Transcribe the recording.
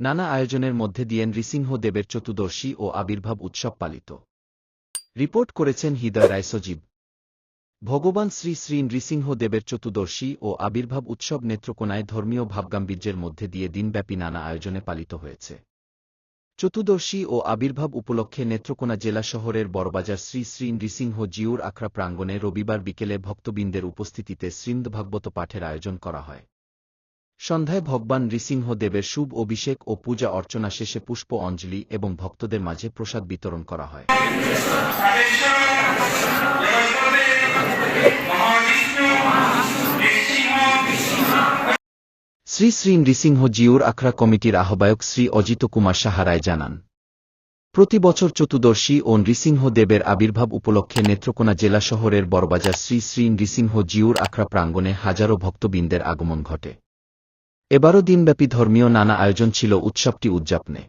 নানা আয়োজনের মধ্যে দিয়ে নৃসিংহ দেবের চতুর্দশী ও আবির্ভাব উৎসব পালিত। রিপোর্ট করেছেন হৃদয় রায় সজীব। ভগবান শ্রী শ্রী নৃসিংহ দেবের চতুর্দশী ও আবির্ভাব উৎসব নেত্রকোনায় ধর্মীয় ভাবগাম্বীর্যের মধ্যে দিয়ে দিনব্যাপী নানা আয়োজনে পালিত হয়েছে। চতুর্দশী ও আবির্ভাব উপলক্ষে নেত্রকোনা জেলা শহরের বড়বাজার শ্রী শ্রী নৃসিংহ জিউর আখড়া প্রাঙ্গণে রবিবার বিকেলে ভক্তবৃন্দের উপস্থিতিতে শ্রীমদ ভাগবত পাঠের আয়োজন করা হয়। সন্ধ্যায় ভগবান নৃসিংহ দেবের শুভ অভিষেক ও পূজা অর্চনা শেষে পুষ্প অঞ্জলি এবং ভক্তদের মাঝে প্রসাদ বিতরণ করা হয়। শ্রী শ্রী নৃসিংহ জিউর আখড়া কমিটির আহ্বায়ক শ্রী অজিত কুমার সাহারায় জানান, প্রতি বছর চতুর্দশী ও নৃসিংহ দেবের আবির্ভাব উপলক্ষে নেত্রকোনা জেলা শহরের বড়বাজার শ্রী শ্রী নৃসিংহ জিউর আখড়া প্রাঙ্গণে হাজারো ভক্তবৃন্দের আগমন ঘটে। এবারও দিনব্যাপী ধর্মীয় নানা আয়োজন ছিল উৎসবটি উদযাপনে।